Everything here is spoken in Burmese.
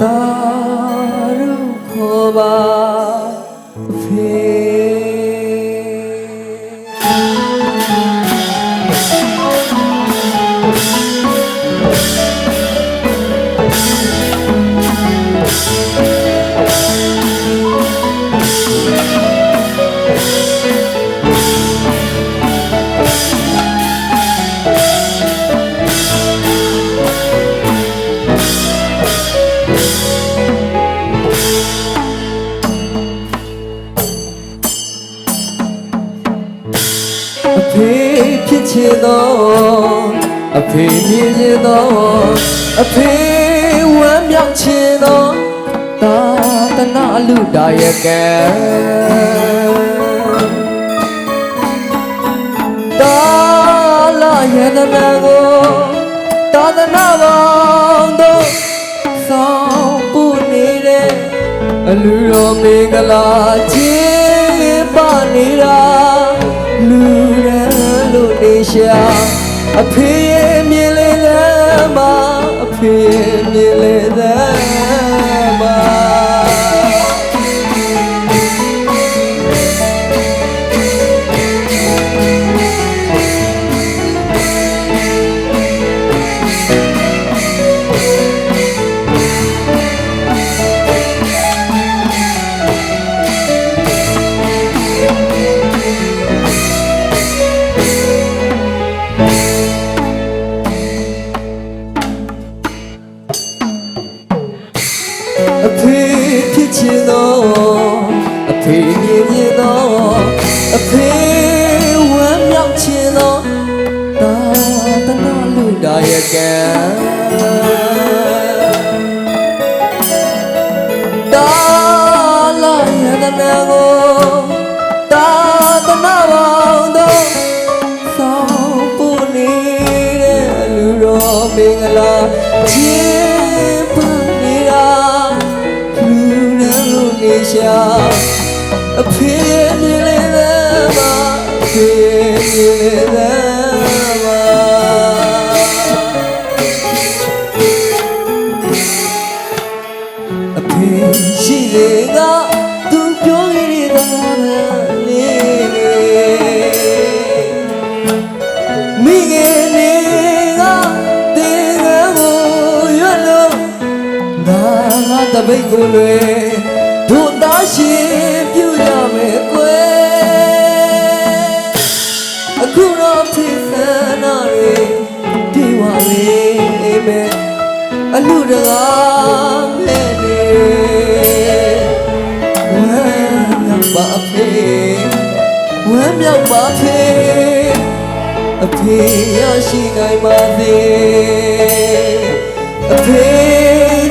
တာရုခေါ်ပါအဖေ ချင်တော့အဖေမြင်ချင်တော့အဖေဝမ်းမြောက်ချင်တော့တာတနာလူဒါရကဲတာလာရတနာကိုတာတနာပေါင်းတော့ဆောင်ပူနေတဲ့အလူတော်မင်္ဂလာခြင်းပါနေတာလူရ န်လို့နေရှာအဖေရဲ့မြင်လေတဲ့မှာအဖေရဲ့မြင်လေတဲ့မှာ ဖေမြင်မြင်တော့အဖေဝမ်းမြောက်ချင်တော့တာတနာလူဒါရကံတာလာရတနာကိုတာတနာပေါင်းတော့ဆောင်ပူနေတဲ့လူတော်မင်္ဂလာခြင်းပါနေတာလူရန်လို့နေရှာ အဖေမြင်လေတဲ့မှာအဖေမြင်လေတဲ့မှာအဖေရှိလေကသူပြောရတဲ့နေနေမိငယ်နေကတင်ငယ်ကိုရွတ်လို့ဒါငါတပိတ်ကိုလွယ် တကားမဲ့နေဝမ်းမြောက်ပါဖေဝမ်းမြောက်ပါဖေအဖေရရှိနိုင်ပါစေအဖေ